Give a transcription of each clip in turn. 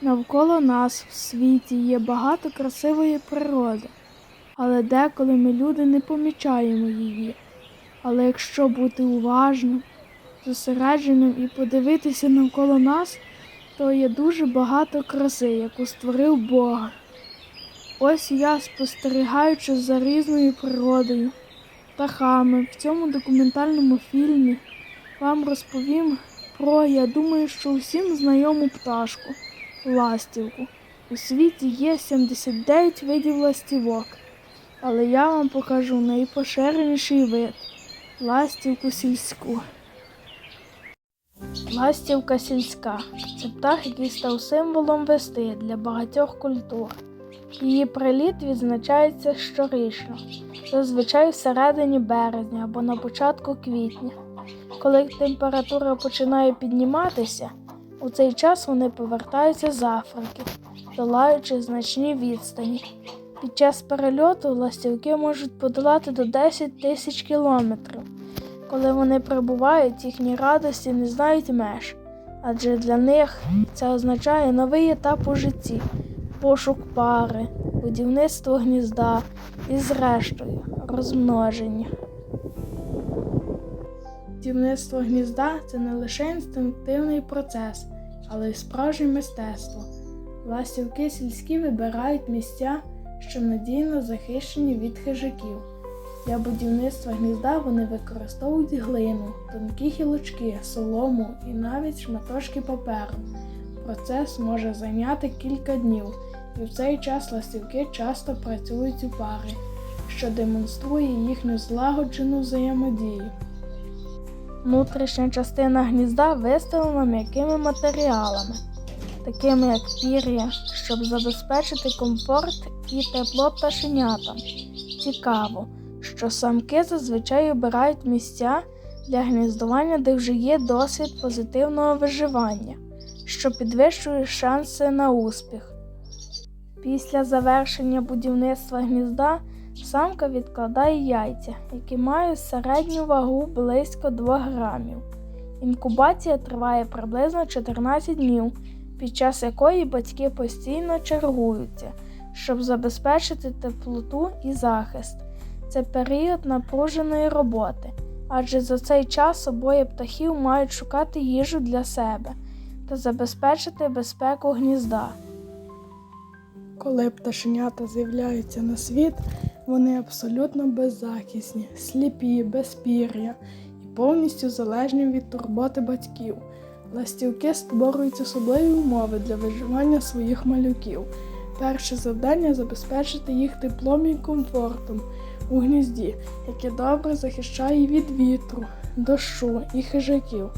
Навколо нас в світі є багато красивої природи, але деколи ми люди не помічаємо її. Але якщо бути уважним, зосередженим і подивитися навколо нас, то є дуже багато краси, яку створив Бог. Ось я, спостерігаючи за різною природою, птахами в цьому документальному фільмі, вам розповім про, я думаю, що всім знайому пташку ластівку. У світі є 79 видів ластівок, але я вам покажу найпоширеніший вид ластівку сільську. Ластівка сільська це птах, який став символом весни для багатьох культур. Її приліт відзначається щорічно, зазвичай всередині березня або на початку квітня. Коли температура починає підніматися, у цей час вони повертаються з Африки, долаючи значні відстані. Під час перельоту ластівки можуть подолати до 10 тисяч кілометрів. Коли вони прибувають, їхні радості не знають меж, адже для них це означає новий етап у житті, пошук пари, будівництво гнізда і, зрештою, розмноження. Будівництво гнізда це не лише інстинктивний процес, але й справжнє мистецтво. Ластівки сільські вибирають місця, що надійно захищені від хижаків. Для будівництва гнізда вони використовують глину, тонкі гілочки, солому і навіть шматочки паперу. Процес може зайняти кілька днів, і в цей час ластівки часто працюють у парі, що демонструє їхню злагоджену взаємодію. Внутрішня частина гнізда виставлена м'якими матеріалами, такими як пір'я, щоб забезпечити комфорт і тепло пташенятам. Цікаво, що самки зазвичай обирають місця для гніздування, де вже є досвід позитивного виживання, що підвищує шанси на успіх. Після завершення будівництва гнізда самка відкладає яйця, які мають середню вагу близько 2 грамів. Інкубація триває приблизно 14 днів, під час якої батьки постійно чергуються, щоб забезпечити теплоту і захист. Це період напруженої роботи, адже за цей час обоє птахів мають шукати їжу для себе та забезпечити безпеку гнізда. Коли пташенята з'являються на світ, вони абсолютно беззахисні, сліпі, без пір'я і повністю залежні від турботи батьків. Ластівки створюють особливі умови для виживання своїх малюків. Перше завдання забезпечити їх теплом і комфортом у гнізді, яке добре захищає від вітру, дощу і хижаків.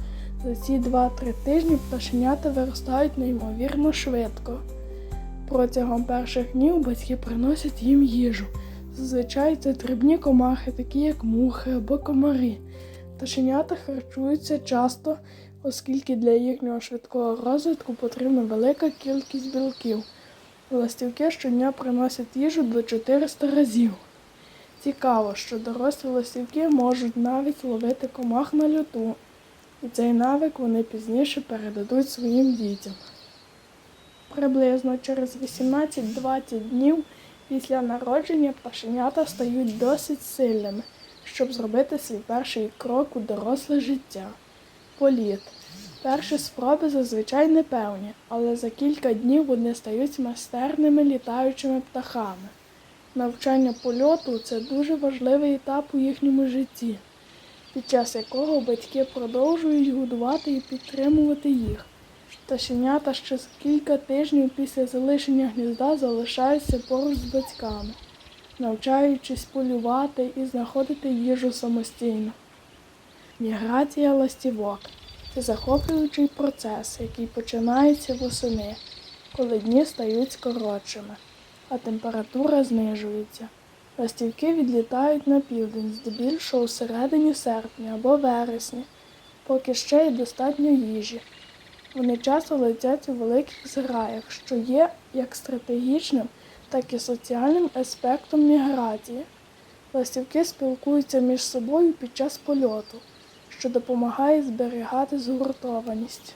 За ці 2-3 тижні пташенята виростають неймовірно швидко. Протягом перших днів батьки приносять їм їжу. Зазвичай це дрібні комахи, такі як мухи або комарі. Пташенята харчуються часто, оскільки для їхнього швидкого розвитку потрібна велика кількість білків. Ластівки щодня приносять їжу до 400 разів. Цікаво, що дорослі ластівки можуть навіть ловити комах на льоту, і цей навик вони пізніше передадуть своїм дітям. Приблизно через 18-20 днів після народження пташенята стають досить сильними, щоб зробити свій перший крок у доросле життя. Політ. Перші спроби зазвичай непевні, але за кілька днів вони стають майстерними літаючими птахами. Навчання польоту це дуже важливий етап у їхньому житті, під час якого батьки продовжують годувати і підтримувати їх. Пташенята ще за кілька тижнів після залишення гнізда залишаються поруч з батьками, навчаючись полювати і знаходити їжу самостійно. Міграція ластівок це захоплюючий процес, який починається восени, коли дні стають коротшими, а температура знижується. Ластівки відлітають на південь, здебільшого у середині серпня або вересня, поки ще є достатньо їжі. Вони часто летять у великих зграях, що є як стратегічним, так і соціальним аспектом міграції. Ластівки спілкуються між собою під час польоту, що допомагає зберігати згуртованість.